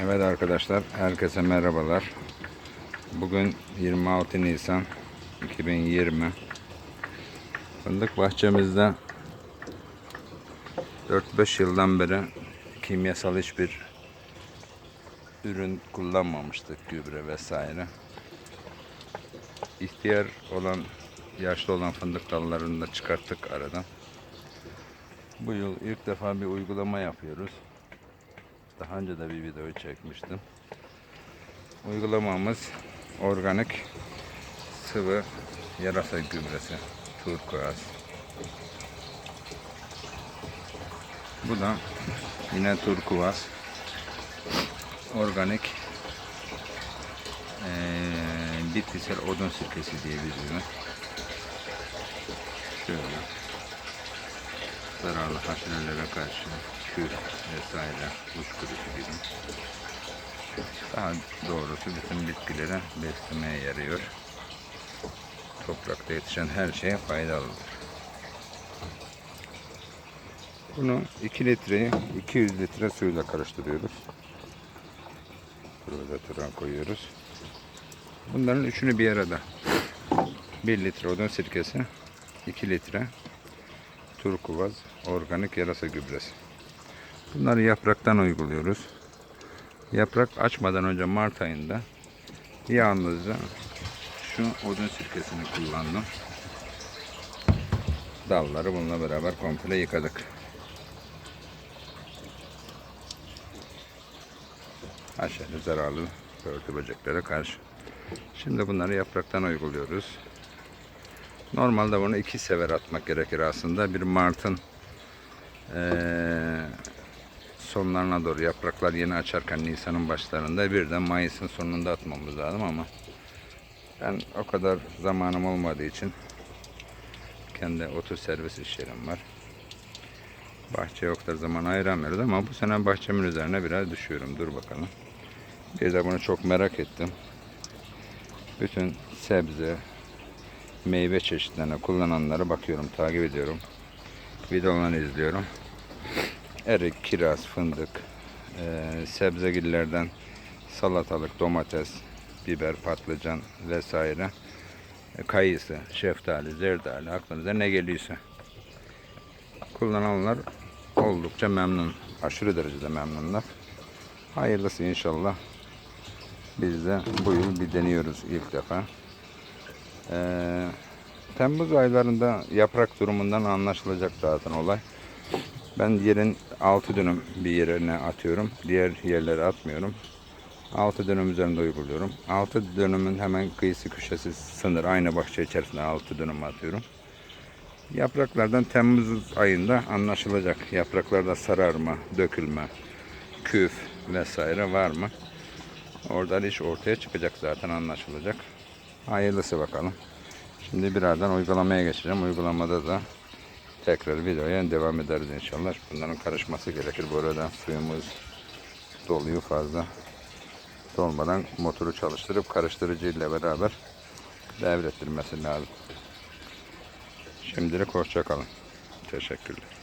Evet arkadaşlar, herkese merhabalar. Bugün 26 Nisan 2020. Fındık bahçemizde 4-5 yıldan beri kimyasal hiçbir ürün kullanmamıştık, gübre vesaire. İhtiyar olan, yaşlı olan fındık dallarını da çıkarttık aradan. Bu yıl ilk defa bir uygulama yapıyoruz. Daha önce de bir video çekmiştim. Uygulamamız organik sıvı yarasa gübresi. Turkuaz. Bu da yine turkuaz. Organik eee bitkisel odun sirkesi diye bir ürün. Şöyle zararlı haşerelere karşı kür vesaire kuş kurusu gibi. Daha doğrusu bütün bitkilere beslemeye yarıyor. Toprakta yetişen her şeye faydalıdır. Bunu 2 litreyi 200 litre suyla karıştırıyoruz. Provizatörden koyuyoruz. Bunların üçünü bir arada. 1 litre odun sirkesi, 2 litre turkuvaz organik yarasa gübresi. Bunları yapraktan uyguluyoruz. Yaprak açmadan önce Mart ayında yalnızca şu odun sirkesini kullandım. Dalları bununla beraber komple yıkadık. Haşere zararlı börtü böceklere karşı. Şimdi bunları yapraktan uyguluyoruz. Normalde bunu iki sefer atmak gerekir aslında. Bir Mart'ın eee, sonlarına doğru yapraklar yeni açarken Nisan'ın başlarında bir de Mayıs'ın sonunda atmamız lazım ama ben o kadar zamanım olmadığı için kendi oto servis iş yerim var. Bahçeye o kadar zaman ayıramıyoruz ama bu sene bahçemin üzerine biraz düşüyorum. Dur bakalım. Bir de bunu çok merak ettim. Bütün sebze, meyve çeşitlerine kullananlara bakıyorum, takip ediyorum. Videolarını izliyorum. Erik, kiraz, fındık, eee sebzegillerden salatalık, domates, biber, patlıcan vesaire. e, Kayısı, şeftali, zerdali aklınıza ne geliyorsa. Kullananlar oldukça memnun. Aşırı derecede memnunlar. Hayırlısı inşallah. Biz de bu yıl bir deniyoruz ilk defa. Ee, Temmuz aylarında yaprak durumundan anlaşılacak zaten olay. Ben yerin 6 dönüm bir yerine atıyorum. Diğer yerlere atmıyorum. 6 dönüm üzerinde uyguluyorum. 6 dönümün hemen kıyısı köşesi sınır. Aynı bahçe içerisinde 6 dönüm atıyorum. Yapraklardan Temmuz ayında anlaşılacak. Yapraklarda sararma, dökülme, küf vesaire var mı? Oradan iş ortaya çıkacak zaten anlaşılacak. Hayırlısı bakalım. Şimdi birazdan uygulamaya geçeceğim. Uygulamada da tekrar videoya devam ederiz inşallah. Bunların karışması gerekir. Bu arada suyumuz doluyor fazla. Dolmadan motoru çalıştırıp karıştırıcı ile beraber devrettirmesi lazım. Şimdilik hoşça kalın. Teşekkürler.